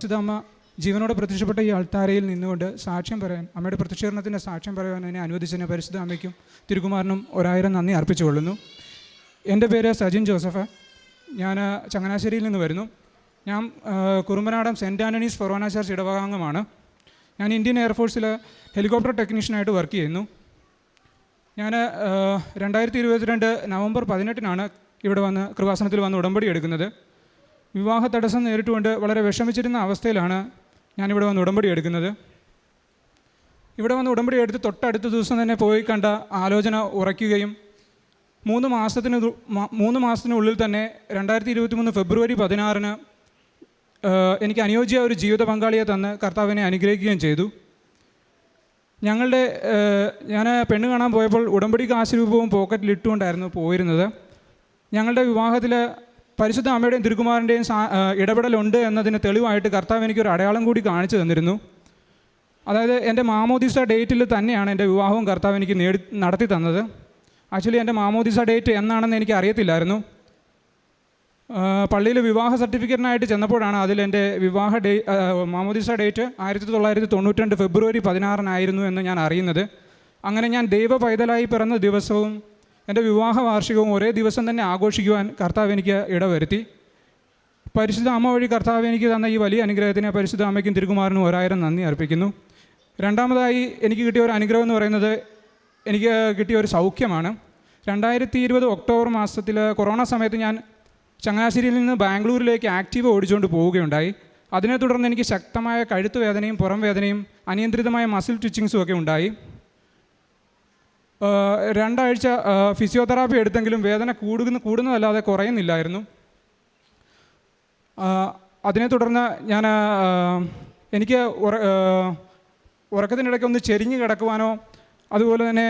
പരിശുദ്ധ അമ്മ ജീവനോടെ പ്രത്യക്ഷപ്പെട്ട ഈ അൾത്താരയിൽ നിന്നുകൊണ്ട് സാക്ഷ്യം പറയാൻ അമ്മയുടെ പ്രത്യക്ഷീകരണത്തിന്റെ സാക്ഷ്യം പറയാൻ എന്നെ അനുവദിച്ചതിന് പരിശുദ്ധ അമ്മയ്ക്കും തിരുകുമാറിനും ഒരായിരം നന്ദി അർപ്പിച്ചുകൊള്ളുന്നു. എന്റെ പേര് സജിൻ ജോസഫ്. ഞാൻ ചങ്ങനാശ്ശേരിയിൽ നിന്ന് വരുന്നു. ഞാൻ Kurumbanadam saint Antony's forane church ഇടവകാംഗമാണ്. ഞാൻ ഇന്ത്യൻ എയർഫോഴ്സിൽ ഹെലികോപ്റ്റർ ടെക്നീഷ്യനായിട്ട് വർക്ക് ചെയ്യുന്നു. ഞാൻ രണ്ടായിരത്തി ഇരുപത്തിരണ്ട് നവംബർ പതിനെട്ടിനാണ് ഇവിടെ വന്ന് കൃപാസനത്തിൽ വന്ന് ഉടമ്പടി എടുക്കുന്നത്. വിവാഹ തടസ്സം നേരിട്ടുകൊണ്ട് വളരെ വിഷമിച്ചിരുന്ന അവസ്ഥയിലാണ് ഞാനിവിടെ വന്ന് ഉടമ്പടി എടുക്കുന്നത്. ഇവിടെ വന്ന് ഉടമ്പടി എടുത്ത് തൊട്ടടുത്ത ദിവസം തന്നെ പോയി കണ്ട ആലോചന ഉറയ്ക്കുകയും മൂന്ന് മാസത്തിന് മൂന്ന് മാസത്തിനുള്ളിൽ തന്നെ രണ്ടായിരത്തി ഇരുപത്തി മൂന്ന് ഫെബ്രുവരി പതിനാറിന് എനിക്ക് അനുയോജ്യ ഒരു ജീവിത പങ്കാളിയെ തന്ന് കർത്താവിനെ അനുഗ്രഹിക്കുകയും ചെയ്തു. ഞങ്ങളുടെ ഞാൻ പെണ്ണ് കാണാൻ പോയപ്പോൾ ഉടമ്പടി കാശ് രൂപവും പോക്കറ്റിൽ ഇട്ടുകൊണ്ടായിരുന്നു പോയിരുന്നത്. ഞങ്ങളുടെ വിവാഹത്തിൽ പരിശുദ്ധ അമ്മയുടെയും ഏഹ് ഇടപെടലുണ്ട് എന്നതിന് തെളിവായിട്ട് കർത്താവ് എനിക്കൊരു അടയാളം കൂടി കാണിച്ചു തന്നിരുന്നു. അതായത് എന്റെ മാമോദിസ ഡേറ്റിൽ തന്നെയാണ് എന്റെ വിവാഹവും കർത്താവ് എനിക്ക് നേടി നടത്തി തന്നത്. ആക്ച്വലി എന്റെ മാമോദിസ ഡേറ്റ് എന്നാണെന്ന് എനിക്ക് അറിയത്തില്ലായിരുന്നു. പള്ളിയിൽ വിവാഹ സർട്ടിഫിക്കറ്റിനായിട്ട് ചെന്നപ്പോഴാണ് അതിൽ എന്റെ വിവാഹ ഡേ മാമോദിസ ഡേറ്റ് ആയിരത്തി തൊള്ളായിരത്തി തൊണ്ണൂറ്റി രണ്ട് ഫെബ്രുവരി പതിനാറിനായിരുന്നു എന്ന് ഞാൻ അറിയുന്നത്. അങ്ങനെ ഞാൻ ദൈവ പൈതലായി പിറന്ന ദിവസവും എന്റെ വിവാഹ വാർഷികവും ഒരേ ദിവസം തന്നെ ആഘോഷിക്കുവാൻ കർത്താവ് എനിക്ക് ഇടവരുത്തി. പരിശുദ്ധ അമ്മ വഴി കർത്താവ് എനിക്ക് തന്ന ഈ വലിയ അനുഗ്രഹത്തിന് പരിശുദ്ധ അമ്മയ്ക്കും തിരുകുമാറിനും ഒരായിരം നന്ദി അർപ്പിക്കുന്നു. രണ്ടാമതായി എനിക്ക് കിട്ടിയ ഒരു അനുഗ്രഹം എന്ന് പറയുന്നത് എനിക്ക് കിട്ടിയ ഒരു സൗഖ്യമാണ്. രണ്ടായിരത്തി ഇരുപത് ഒക്ടോബർ മാസത്തിൽ കൊറോണ സമയത്ത് ഞാൻ ചങ്ങനാശ്ശേരിയിൽ നിന്ന് ബാംഗ്ലൂരിലേക്ക് ആക്റ്റീവ് ഓടിച്ചുകൊണ്ട് പോവുകയുണ്ടായി. അതിനെ തുടർന്ന് എനിക്ക് ശക്തമായ കഴുത്തുവേദനയും പുറം വേദനയും അനിയന്ത്രിതമായ മസിൽ ട്വിച്ചിങ്സും ഒക്കെ ഉണ്ടായി. രണ്ടാഴ്ച ഫിസിയോതെറാപ്പി എടുത്തെങ്കിലും വേദന കൂടുന്ന കൂടുന്നതല്ലാതെ കുറയുന്നില്ലായിരുന്നു. അതിനെ തുടർന്ന് ഞാൻ എനിക്ക് ഉറക്കത്തിനിടയ്ക്ക് ഒന്ന് ചെരിഞ്ഞ് കിടക്കുവാനോ അതുപോലെ തന്നെ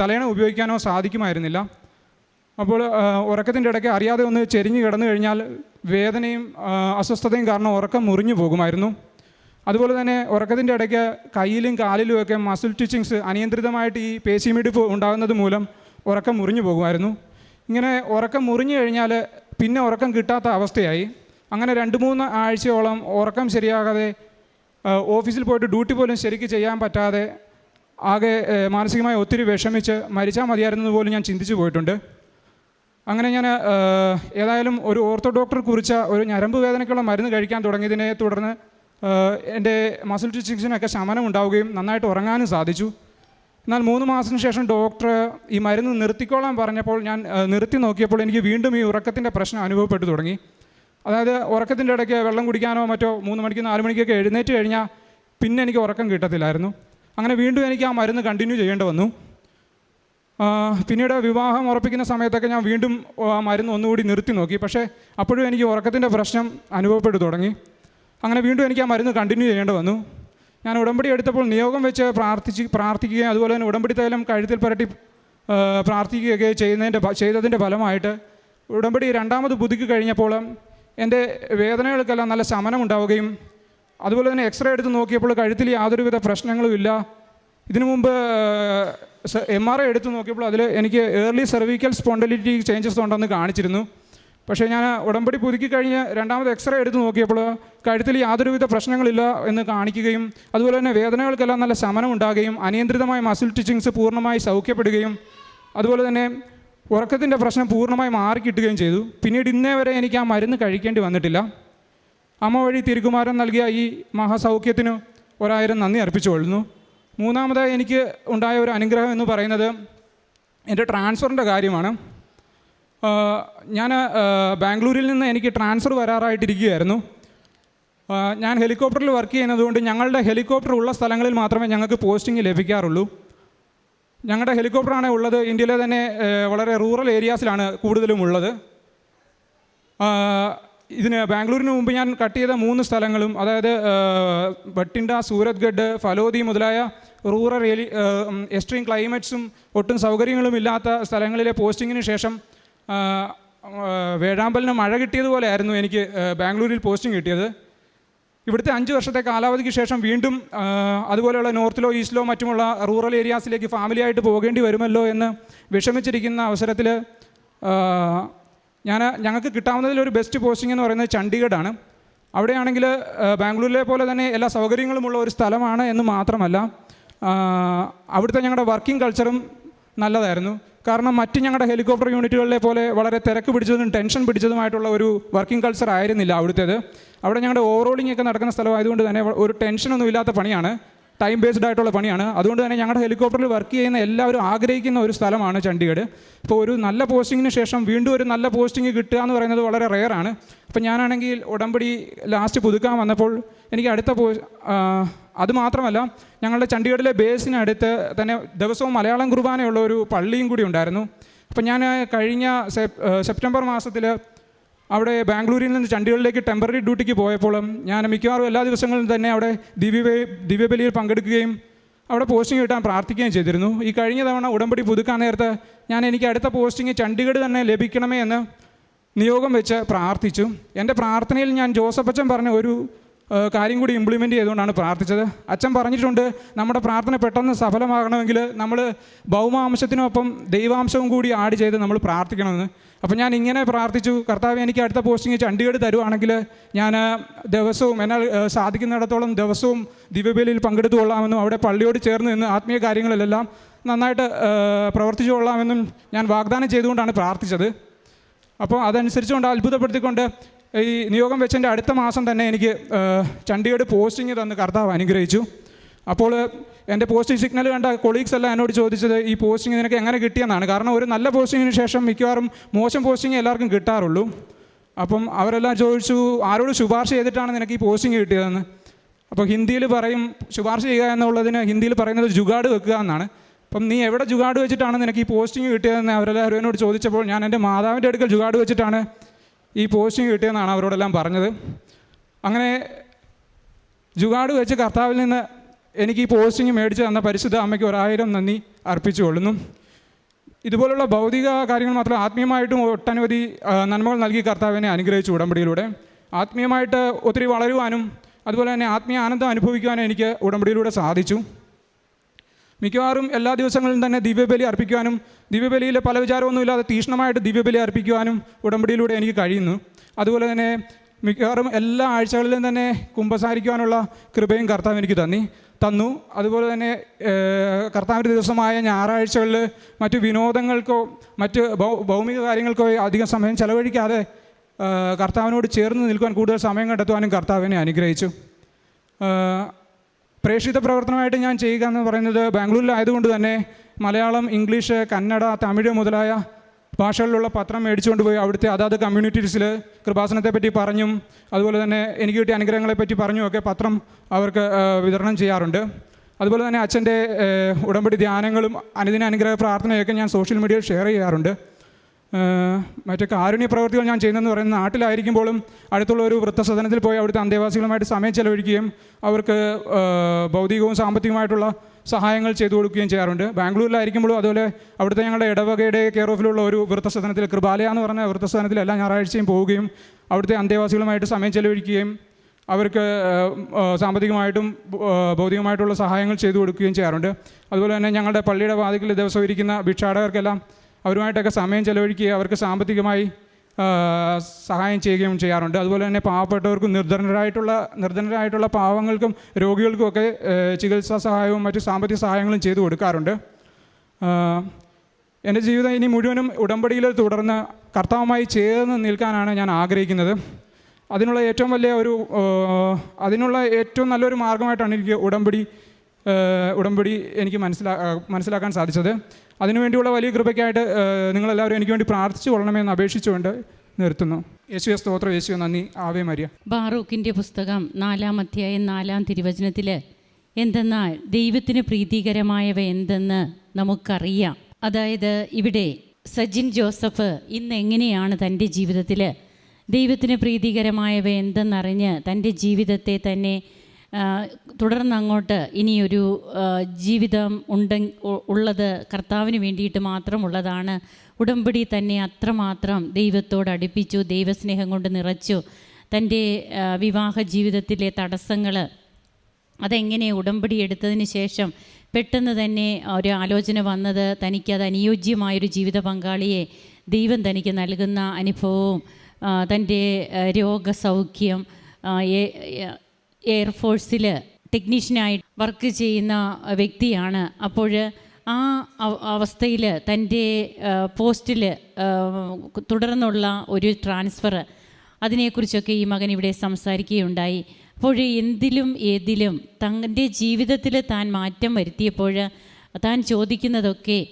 തലയണ ഉപയോഗിക്കാനോ സാധിക്കുമായിരുന്നില്ല. അപ്പോൾ ഉറക്കത്തിന്റെ ഇടയ്ക്ക് അറിയാതെ ഒന്ന് ചെരിഞ്ഞ് കിടന്നു കഴിഞ്ഞാൽ വേദനയും അസ്വസ്ഥതയും കാരണം ഉറക്കം മുറിഞ്ഞു പോകുമായിരുന്നു. അതുപോലെ തന്നെ ഉറക്കത്തിന്റെ ഇടയ്ക്ക് കയ്യിലും കാലിലും ഒക്കെ മസിൽ ടിച്ചിങ്സ് അനിയന്ത്രിതമായിട്ട് ഈ പേശിമിടിപ്പ് ഉണ്ടാകുന്നത് മൂലം ഉറക്കം മുറിഞ്ഞു പോകുമായിരുന്നു. ഇങ്ങനെ ഉറക്കം മുറിഞ്ഞു കഴിഞ്ഞാൽ പിന്നെ ഉറക്കം കിട്ടാത്ത അവസ്ഥയായി. അങ്ങനെ രണ്ട് മൂന്ന് ആഴ്ചയോളം ഉറക്കം ശരിയാകാതെ ഓഫീസിൽ പോയിട്ട് ഡ്യൂട്ടി പോലും ശരിക്ക് ചെയ്യാൻ പറ്റാതെ ആകെ മാനസികമായി ഒത്തിരി വിഷമിച്ച് മരിച്ചാൽ മതിയായിരുന്നത് പോലും ഞാൻ ചിന്തിച്ചു പോയിട്ടുണ്ട്. അങ്ങനെ ഞാൻ ഏതായാലും ഒരു ഓർത്തോ ഡോക്ടർ കുറിച്ച ഒരു ഞരമ്പ് വേദനയ്ക്കുള്ള മരുന്ന് കഴിക്കാൻ തുടങ്ങിയതിനെ തുടർന്ന് എന്റെ മസിൽ ട്വിച്ചിങ്സിനൊക്കെ ശമനം ഉണ്ടാവുകയും നന്നായിട്ട് ഉറങ്ങാനും സാധിച്ചു. എന്നാൽ മൂന്ന് മാസത്തിന് ശേഷം ഡോക്ടർ ഈ മരുന്ന് നിർത്തിക്കോളാൻ പറഞ്ഞപ്പോൾ ഞാൻ നിർത്തി നോക്കിയപ്പോൾ എനിക്ക് വീണ്ടും ഈ ഉറക്കത്തിന്റെ പ്രശ്നം അനുഭവപ്പെട്ടു തുടങ്ങി. അതായത് ഉറക്കത്തിന്റെ ഇടയ്ക്ക് വെള്ളം കുടിക്കാനോ മറ്റോ മൂന്ന് മണിക്ക് നാല് മണിക്കൊക്കെ എഴുന്നേറ്റ് കഴിഞ്ഞാൽ പിന്നെ എനിക്ക് ഉറക്കം കിട്ടത്തില്ലായിരുന്നു. അങ്ങനെ വീണ്ടും എനിക്ക് ആ മരുന്ന് കണ്ടിന്യൂ ചെയ്യേണ്ടി വന്നു. പിന്നീട് വിവാഹം ഉറപ്പിക്കുന്ന സമയത്തൊക്കെ ഞാൻ വീണ്ടും ആ മരുന്ന് ഒന്നുകൂടി നിർത്തി നോക്കി. പക്ഷേ അപ്പോഴും എനിക്ക് ഉറക്കത്തിന്റെ പ്രശ്നം അനുഭവപ്പെട്ടു തുടങ്ങി. അങ്ങനെ വീണ്ടും എനിക്ക് ആ മരുന്ന് കണ്ടിന്യൂ ചെയ്യേണ്ടി വന്നു. ഞാൻ ഉടമ്പടി എടുത്തപ്പോൾ നിയോഗം വെച്ച് പ്രാർത്ഥിച്ച് പ്രാർത്ഥിക്കുകയും അതുപോലെ തന്നെ ഉടമ്പടി തൈലം കഴുത്തിൽ പുരട്ടി പ്രാർത്ഥിക്കുകയൊക്കെ ചെയ്യുന്നതിന്റെ ചെയ്തതിന്റെ ഫലമായിട്ട് ഉടമ്പടി രണ്ടാമത് പുതുക്കി കഴിഞ്ഞപ്പോൾ എന്റെ വേദനകൾക്കെല്ലാം നല്ല ശമനം ഉണ്ടാവുകയും അതുപോലെ തന്നെ എക്സ്റേ എടുത്ത് നോക്കിയപ്പോൾ കഴുത്തിൽ യാതൊരുവിധ പ്രശ്നങ്ങളും ഇല്ല. ഇതിനു മുമ്പ് എം ആർ ഐ എടുത്ത് നോക്കിയപ്പോൾ അതിൽ എനിക്ക് ഏർലി സെർവിക്കൽ സ്പോണ്ടലിറ്റി ചേഞ്ചസ് ഉണ്ടെന്ന് കാണിച്ചിരുന്നു. പക്ഷേ ഞാൻ ഉടമ്പടി പുതുക്കി കഴിഞ്ഞ് രണ്ടാമത് എക്സ്റേ എടുത്ത് നോക്കിയപ്പോൾ കഴുത്തിൽ യാതൊരുവിധ പ്രശ്നങ്ങളില്ല എന്ന് കാണിക്കുകയും അതുപോലെ തന്നെ വേദനകൾക്കെല്ലാം നല്ല ശമനം ഉണ്ടാകുകയും അനിയന്ത്രിതമായ മസിൽ ടിച്ചിങ്സ് പൂർണമായി സൗഖ്യപ്പെടുകയും അതുപോലെ തന്നെ ഉറക്കത്തിന്റെ പ്രശ്നം പൂർണമായി മാറിക്കിട്ടുകയും ചെയ്തു. പിന്നീട് ഇന്നേ വരെ എനിക്ക് ആ മരുന്ന് കഴിക്കേണ്ടി വന്നിട്ടില്ല. അമ്മ വഴി തിരുകുമാരൻ നൽകിയ ഈ മഹാസൗഖ്യത്തിന് ഒരായിരം നന്ദി അർപ്പിച്ചുകൊള്ളുന്നു. മൂന്നാമതായി എനിക്ക് ഉണ്ടായ ഒരു അനുഗ്രഹം എന്ന് പറയുന്നത് എന്റെ ട്രാൻസ്ഫറിന്റെ കാര്യമാണ്. ഞാൻ ബാംഗ്ലൂരിൽ നിന്ന് എനിക്ക് ട്രാൻസ്ഫർ വരാറായിട്ടിരിക്കുകയായിരുന്നു. ഞാൻ ഹെലികോപ്റ്ററിൽ വർക്ക് ചെയ്യുന്നതുകൊണ്ട് ഞങ്ങളുടെ ഹെലികോപ്റ്റർ ഉള്ള സ്ഥലങ്ങളിൽ മാത്രമേ ഞങ്ങൾക്ക് പോസ്റ്റിംഗ് ലഭിക്കാറുള്ളൂ. ഞങ്ങളുടെ ഹെലികോപ്റ്ററാണ് ഉള്ളത് ഇന്ത്യയിലെ തന്നെ വളരെ റൂറൽ ഏരിയാസിലാണ് കൂടുതലും ഉള്ളത്. ഇതിന് ബാംഗ്ലൂരിന് മുമ്പ് ഞാൻ കട്ട് ചെയ്ത മൂന്ന് സ്ഥലങ്ങളും അതായത് ബട്ടിൻഡ സൂരത്ഗഡ് ഫലോദി മുതലായ റൂറൽ എക്സ്ട്രീം ക്ലൈമറ്റ്സും ഒട്ടും സൗകര്യങ്ങളും ഇല്ലാത്ത സ്ഥലങ്ങളിലെ പോസ്റ്റിങ്ങിന് ശേഷം വേഴാമ്പലിന് മഴ കിട്ടിയതുപോലെ ആയിരുന്നു എനിക്ക് ബാംഗ്ലൂരിൽ പോസ്റ്റിംഗ് കിട്ടിയത്. ഇവിടുത്തെ അഞ്ച് വർഷത്തെ കാലാവധിക്ക് ശേഷം വീണ്ടും അതുപോലെയുള്ള നോർത്തിലോ ഈസ്റ്റിലോ മറ്റുമുള്ള റൂറൽ ഏരിയാസിലേക്ക് ഫാമിലിയായിട്ട് പോകേണ്ടി വരുമല്ലോ എന്ന് വിഷമിച്ചിരിക്കുന്ന അവസരത്തിൽ ഞാൻ ഞങ്ങൾക്ക് കിട്ടാവുന്നതിൽ ഒരു ബെസ്റ്റ് പോസ്റ്റിംഗ് എന്ന് പറയുന്നത് ചണ്ഡീഗഡാണ്. അവിടെയാണെങ്കിൽ ബാംഗ്ലൂരിലെ പോലെ തന്നെ എല്ലാ സൗകര്യങ്ങളുമുള്ള ഒരു സ്ഥലമാണ് എന്ന് മാത്രമല്ല അവിടുത്തെ ഞങ്ങളുടെ വർക്കിംഗ് കൾച്ചറും നല്ലതായിരുന്നു. കാരണം മറ്റ് ഞങ്ങളുടെ ഹെലികോപ്റ്റർ യൂണിറ്റുകളിലെ പോലെ വളരെ തിരക്ക് പിടിച്ചതും ടെൻഷൻ പിടിച്ചതുമായിട്ടുള്ള ഒരു വർക്കിംഗ് കൾച്ചർ ആയിരുന്നില്ല അവിടുത്തേത്. അവിടെ ഞങ്ങളുടെ ഓവറോളിംഗ് ഒക്കെ നടക്കുന്ന സ്ഥലമായതുകൊണ്ട് തന്നെ ഒരു ടെൻഷനൊന്നും ഇല്ലാത്ത പണിയാണ്. ടൈം ബേസ്ഡ് ആയിട്ടുള്ള പണിയാണ്. അതുകൊണ്ട് തന്നെ ഞങ്ങളുടെ ഹെലികോപ്റ്ററിൽ വർക്ക് ചെയ്യുന്ന എല്ലാവരും ആഗ്രഹിക്കുന്ന ഒരു സ്ഥലമാണ് ചണ്ഡീഗഡ്. ഇപ്പോൾ ഒരു നല്ല പോസ്റ്റിങ്ങിന് ശേഷം വീണ്ടും ഒരു നല്ല പോസ്റ്റിംഗ് കിട്ടുക എന്ന് പറയുന്നത് വളരെ റെയറാണ് അപ്പോൾ ഞാനാണെങ്കിൽ ഉടമ്പടി ലാസ്റ്റ് പുതുക്കാൻ വന്നപ്പോൾ എനിക്ക് അടുത്ത പോ ആ, അത് മാത്രമല്ല ഞങ്ങളുടെ ചണ്ഡീഗഡിലെ ബേസിനടുത്ത് തന്നെ ദിവസവും മലയാളം കുർബാനയുള്ള ഒരു പള്ളിയും കൂടി ഉണ്ടായിരുന്നു. അപ്പം ഞാൻ കഴിഞ്ഞ സെപ്റ്റംബർ മാസത്തിൽ അവിടെ ബാംഗ്ലൂരിൽ നിന്ന് ചണ്ഡീഗഡിലേക്ക് ടെമ്പററി ഡ്യൂട്ടിക്ക് പോയപ്പോഴും ഞാൻ മിക്കവാറും എല്ലാ ദിവസങ്ങളിലും തന്നെ അവിടെ ദിവ്യ ദിവ്യബലിയിൽ പങ്കെടുക്കുകയും അവിടെ പോസ്റ്റിംഗ് കിട്ടാൻ പ്രാർത്ഥിക്കുകയും ചെയ്തിരുന്നു. ഈ കഴിഞ്ഞ തവണ ഉടമ്പടി പുതുക്കാൻ നേരത്തെ ഞാൻ എനിക്ക് അടുത്ത പോസ്റ്റിംഗ് ചണ്ഡീഗഡ് തന്നെ ലഭിക്കണമേ എന്ന് നിയോഗം വെച്ച് പ്രാർത്ഥിച്ചു. എന്റെ പ്രാർത്ഥനയിൽ ഞാൻ ജോസഫ് അച്ഛൻ പറഞ്ഞ ഒരു കാര്യം കൂടി ഇംപ്ലിമെന്റ് ചെയ്തുകൊണ്ടാണ് പ്രാർത്ഥിച്ചത്. അച്ഛൻ പറഞ്ഞിട്ടുണ്ട് നമ്മുടെ പ്രാർത്ഥന പെട്ടെന്ന് സഫലമാകണമെങ്കിൽ നമ്മൾ ഭൗമാംശത്തിനൊപ്പം ദൈവാംശവും കൂടി ആഡ് ചെയ്ത് നമ്മൾ പ്രാർത്ഥിക്കണമെന്ന്. അപ്പോൾ ഞാൻ ഇങ്ങനെ പ്രാർത്ഥിച്ചു. കർത്താവ് എനിക്ക് അടുത്ത പോസ്റ്റിംഗ് ചണ്ഡീഗഡ് തരുവാണെങ്കിൽ ഞാൻ ദിവസവും എന്നാൽ സാധിക്കുന്നിടത്തോളം ദിവസവും ദിവ്യബലിയിൽ പങ്കെടുത്തു കൊള്ളാമെന്നും അവിടെ പള്ളിയോട് ചേർന്ന് നിന്ന് ആത്മീയ കാര്യങ്ങളിലെല്ലാം നന്നായിട്ട് പ്രവർത്തിച്ചു കൊള്ളാമെന്നും ഞാൻ വാഗ്ദാനം ചെയ്തുകൊണ്ടാണ് പ്രാർത്ഥിച്ചത്. അപ്പോൾ അതനുസരിച്ചുകൊണ്ട് അത്ഭുതപ്പെടുത്തിക്കൊണ്ട് ഈ നിയോഗം വെച്ചതിന്റെ അടുത്ത മാസം തന്നെ എനിക്ക് ചണ്ഡീഗഡ് പോസ്റ്റിംഗ് തന്ന് കർത്താവ് അനുഗ്രഹിച്ചു. അപ്പോൾ എന്റെ പോസ്റ്റിംഗ് സിഗ്നൽ കണ്ട കൊളീഗ്സ് എല്ലാം എന്നോട് ചോദിച്ചത് ഈ പോസ്റ്റിംഗ് നിനക്ക് എങ്ങനെ കിട്ടിയെന്നാണ്? കാരണം ഒരു നല്ല പോസ്റ്റിങ്ങിന് ശേഷം മിക്കവാറും മോശം പോസ്റ്റിംഗ് എല്ലാവർക്കും കിട്ടാറുള്ളൂ. അപ്പം അവരെല്ലാം ചോദിച്ചു ആരോട് ശുപാർശ ചെയ്തിട്ടാണ് നിനക്ക് ഈ പോസ്റ്റിംഗ് കിട്ടിയതെന്ന്? അപ്പോൾ ഹിന്ദിയിൽ പറയും ശുപാർശ ചെയ്യുക എന്നുള്ളതിന് ഹിന്ദിയിൽ പറയുന്നത് ജുഗാട് വെക്കുക എന്നാണ്. അപ്പം നീ എവിടെ ജുഗാട് വെച്ചിട്ടാണ് നിനക്ക് ഈ പോസ്റ്റിംഗ് കിട്ടിയതെന്ന് അവരെല്ലാവരും എന്നോട് ചോദിച്ചപ്പോൾ ഞാൻ എന്റെ മാതാവിന്റെ അടുക്കൽ ജുഗാട് വെച്ചിട്ടാണ് ഈ പോസ്റ്റിംഗ് കിട്ടിയെന്നാണ് അവരോടെല്ലാം പറഞ്ഞത്. അങ്ങനെ ജുഗാട് വെച്ച് കർത്താവിൽ നിന്ന് എനിക്ക് ഈ പോസ്റ്റിംഗ് മേടിച്ച് തന്ന പരിശുദ്ധ അമ്മയ്ക്ക് ഒരായിരം നന്ദി അർപ്പിച്ചു കൊള്ളുന്നു ഇതുപോലുള്ള ഭൗതിക കാര്യങ്ങൾ മാത്രം ആത്മീയമായിട്ടും ഒട്ടനവധി നന്മകൾ നൽകി കർത്താവിനെ അനുഗ്രഹിച്ചു ഉടമ്പടിയിലൂടെ. ആത്മീയമായിട്ട് ഒത്തിരി വളരുവാനും അതുപോലെ തന്നെ ആത്മീയ ആനന്ദം അനുഭവിക്കുവാനും എനിക്ക് ഉടമ്പടിയിലൂടെ സാധിച്ചു. മിക്കവാറും എല്ലാ ദിവസങ്ങളിലും തന്നെ ദിവ്യബലി അർപ്പിക്കുവാനും ദിവ്യബലിയിലെ പല വിചാരമൊന്നുമില്ലാതെ തീക്ഷ്ണമായിട്ട് ദിവ്യബലി അർപ്പിക്കുവാനും ഉടമ്പടിയിലൂടെ എനിക്ക് കഴിയുന്നു. അതുപോലെ തന്നെ മിക്കവാറും എല്ലാ ആഴ്ചകളിലും തന്നെ കുമ്പസാരിക്കുവാനുള്ള കൃപയും കർത്താവ് എനിക്ക് തന്നി തന്നു. അതുപോലെ തന്നെ കർത്താവിന്റെ ദിവസമായ ഞായറാഴ്ചകളിൽ മറ്റു വിനോദങ്ങൾക്കോ മറ്റ് ഭൗമിക കാര്യങ്ങൾക്കോ അധികം സമയം ചെലവഴിക്കാതെ കർത്താവിനോട് ചേർന്ന് നിൽക്കുവാൻ കൂടുതൽ സമയം കണ്ടെത്തുവാനും കർത്താവിനെ അനുഗ്രഹിച്ചു. പ്രേക്ഷിത പ്രവർത്തനമായിട്ട് ഞാൻ ചെയ്യുക എന്ന് പറയുന്നത് ബാംഗ്ലൂരിലായതുകൊണ്ട് തന്നെ മലയാളം ഇംഗ്ലീഷ് കന്നഡ തമിഴ് മുതലായ ഭാഷകളിലുള്ള പത്രം മേടിച്ചുകൊണ്ട് പോയി അവിടുത്തെ അതാത് കമ്മ്യൂണിറ്റീസിൽ കൃപാസനത്തെ പറ്റി പറഞ്ഞും അതുപോലെ തന്നെ എനിക്ക് കിട്ടിയ അനുഗ്രഹങ്ങളെ പറ്റി പറഞ്ഞും ഒക്കെ പത്രം അവർക്ക് വിതരണം ചെയ്യാറുണ്ട്. അതുപോലെ തന്നെ അച്ഛന്റെ ഉടമ്പടി ധ്യാനങ്ങളും അനുദിന അനുഗ്രഹ പ്രാർത്ഥനയൊക്കെ ഞാൻ സോഷ്യൽ മീഡിയയിൽ ഷെയർ ചെയ്യാറുണ്ട്. മറ്റു കാരുണ്യ പ്രവൃത്തികൾ ഞാൻ ചെയ്യുന്നതെന്ന് പറയുന്നത് നാട്ടിലായിരിക്കുമ്പോഴും അടുത്തുള്ള ഒരു വൃത്തസദനത്തിൽ പോയി അവിടുത്തെ അന്തേവാസികളുമായിട്ട് സമയം ചെലവഴിക്കുകയും അവർക്ക് ഭൗതികവും സാമ്പത്തികമായിട്ടുള്ള സഹായങ്ങൾ ചെയ്തു കൊടുക്കുകയും ചെയ്യാറുണ്ട്. ബാംഗ്ലൂരിലായിരിക്കുമ്പോഴും അതുപോലെ അവിടുത്തെ ഞങ്ങളുടെ ഇടവകയുടെ കെയർ ഓഫിലുള്ള ഒരു വൃത്തസദനത്തിൽ കൃപാലയ എന്ന് പറഞ്ഞ വൃത്തസദനത്തിൽ എല്ലാ ഞായറാഴ്ചയും പോവുകയും അവിടുത്തെ അന്തേവാസികളുമായിട്ട് സമയം ചെലവഴിക്കുകയും അവർക്ക് സാമ്പത്തികമായിട്ടും ഭൗതികമായിട്ടുള്ള സഹായങ്ങൾ ചെയ്തു കൊടുക്കുകയും ചെയ്യാറുണ്ട്. അതുപോലെ തന്നെ ഞങ്ങളുടെ പള്ളിയുടെ വാതിക്കൽ ദിവസം ഇരിക്കുന്ന ഭിക്ഷാടകർക്കെല്ലാം അവരുമായിട്ടൊക്കെ സമയം ചെലവഴിക്കുകയും അവർക്ക് സാമ്പത്തികമായി സഹായം ചെയ്യുകയും ചെയ്യാറുണ്ട്. അതുപോലെ തന്നെ പാവപ്പെട്ടവർക്കും നിർധനരായിട്ടുള്ള നിർധനരായിട്ടുള്ള പാവങ്ങൾക്കും രോഗികൾക്കുമൊക്കെ ചികിത്സാ സഹായവും മറ്റ് സാമ്പത്തിക സഹായങ്ങളും ചെയ്തു കൊടുക്കാറുണ്ട്. എന്റെ ജീവിതം ഇനി മുഴുവനും ഉടമ്പടിയിൽ തുടർന്ന് കർത്താവുമായി ചേർന്ന് നിൽക്കാനാണ് ഞാൻ ആഗ്രഹിക്കുന്നത്. അതിനുള്ള ഏറ്റവും വലിയ ഒരു അതിനുള്ള ഏറ്റവും നല്ലൊരു മാർഗമായിട്ടാണ് എനിക്ക് ഉടമ്പടി ഉടമ്പടി എനിക്ക് മനസ്സിലാ മനസ്സിലാക്കാൻ സാധിച്ചത്. അതിനുവേണ്ടിയുള്ള വലിയ കൃപയ്ക്കായിട്ട് നിങ്ങളെല്ലാവരും എനിക്ക് വേണ്ടി പ്രാർത്ഥിച്ചു കൊള്ളണമെന്ന് അപേക്ഷിച്ചുകൊണ്ട് നിർത്തുന്നു. യേശുവെ സ്തോത്രം യേശു നന്ദി. Ave Maria. ബാറൂക്കിന്റെ പുസ്തകം നാലാം അധ്യായം നാലാം തിരുവചനത്തിൽ എന്തെന്നാൽ ദൈവത്തിന് പ്രീതികരമായവ എന്തെന്ന് നമുക്കറിയാം. അതായത് ഇവിടെ സജിൻ ജോസഫ് ഇന്ന് എങ്ങനെയാണ് തന്റെ ജീവിതത്തിൽ ദൈവത്തിന് പ്രീതികരമായവ എന്തെന്നറിഞ്ഞ് തന്റെ ജീവിതത്തെ തന്നെ ആ, തുടർന്നങ്ങോട്ട് ഇനിയൊരു ജീവിതം ഉണ്ടെ ഉള്ളത് കർത്താവിന് വേണ്ടിയിട്ട് മാത്രമുള്ളതാണ്. ഉടമ്പടി തന്നെ അത്രമാത്രം ദൈവത്തോട് അടുപ്പിച്ചു ദൈവസ്നേഹം കൊണ്ട് നിറച്ചു. തന്റെ വിവാഹ ജീവിതത്തിലെ തടസ്സങ്ങൾ അതെങ്ങനെ ഉടമ്പടി എടുത്തതിന് ശേഷം പെട്ടെന്ന് തന്നെ ഒരു ആലോചന വന്നത് തനിക്കത് അനുയോജ്യമായൊരു ജീവിത പങ്കാളിയെ ദൈവം തനിക്ക് നൽകുന്ന അനുഭവവും തന്റെ രോഗസൗഖ്യം എയർഫോഴ്സിൽ ടെക്നീഷ്യനായി വർക്ക് ചെയ്യുന്ന വ്യക്തിയാണ്. അപ്പോൾ ആ അവസ്ഥയിൽ തന്റെ പോസ്റ്റിൽ തുടർന്നുള്ള ഒരു ട്രാൻസ്ഫർ അതിനെക്കുറിച്ചൊക്കെ ഈ മകൻ ഇവിടെ സംസാരിക്കുകയുണ്ടായി. അപ്പോൾ എന്തിലും ഏതിലും തന്റെ ജീവിതത്തിൽ താൻ മാറ്റം വരുത്തിയപ്പോൾ താൻ ചോദിക്കുന്നതൊക്കെ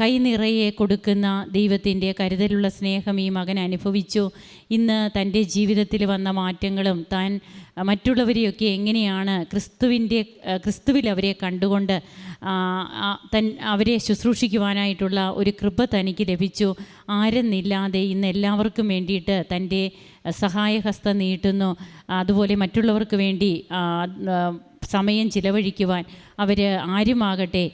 കൈ നിറയെ കൊടുക്കുന്ന ദൈവത്തിന്റെ കരുതലുള്ള സ്നേഹം ഈ മകൻ അനുഭവിച്ചു. ഇന്ന് തന്റെ ജീവിതത്തിൽ വന്ന മാറ്റങ്ങളും താൻ മറ്റുള്ളവരെയൊക്കെ എങ്ങനെയാണ് ക്രിസ്തുവിന്റെ ക്രിസ്തുവിൽ അവരെ കണ്ടുകൊണ്ട് തൻ അവരെ ശുശ്രൂഷിക്കുവാനായിട്ടുള്ള ഒരു കൃപ തനിക്ക് ലഭിച്ചു. ആരെന്നില്ലാതെ ഇന്ന് എല്ലാവർക്കും വേണ്ടിയിട്ട് തന്റെ സഹായഹസ്തം നീട്ടുന്നു. അതുപോലെ മറ്റുള്ളവർക്ക് വേണ്ടി സമയം ചിലവഴിക്കുവാൻ അവർ ആരുമാകട്ടെ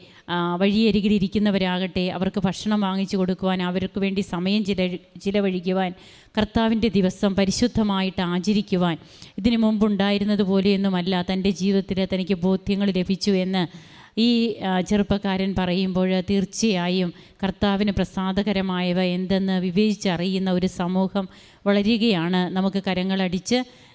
വഴിയരികിലിരിക്കുന്നവരാകട്ടെ അവർക്ക് ഭക്ഷണം വാങ്ങിച്ചു കൊടുക്കുവാൻ അവർക്ക് വേണ്ടി സമയം ചില ചിലവഴിക്കുവാൻ കർത്താവിന്റെ ദിവസം പരിശുദ്ധമായിട്ട് ആചരിക്കുവാൻ ഇതിനു മുമ്പുണ്ടായിരുന്നത് പോലെയൊന്നുമല്ല തന്റെ ജീവിതത്തിൽ തനിക്ക് ബോധ്യങ്ങൾ ലഭിച്ചു എന്ന് ഈ ചെറുപ്പക്കാരൻ പറയുമ്പോൾ തീർച്ചയായും കർത്താവിന് പ്രസാദകരമായവ എന്തെന്ന് വിവേചിച്ചറിയുന്ന ഒരു സമൂഹം വളരുകയാണ്. നമുക്ക് കരങ്ങളടിച്ച്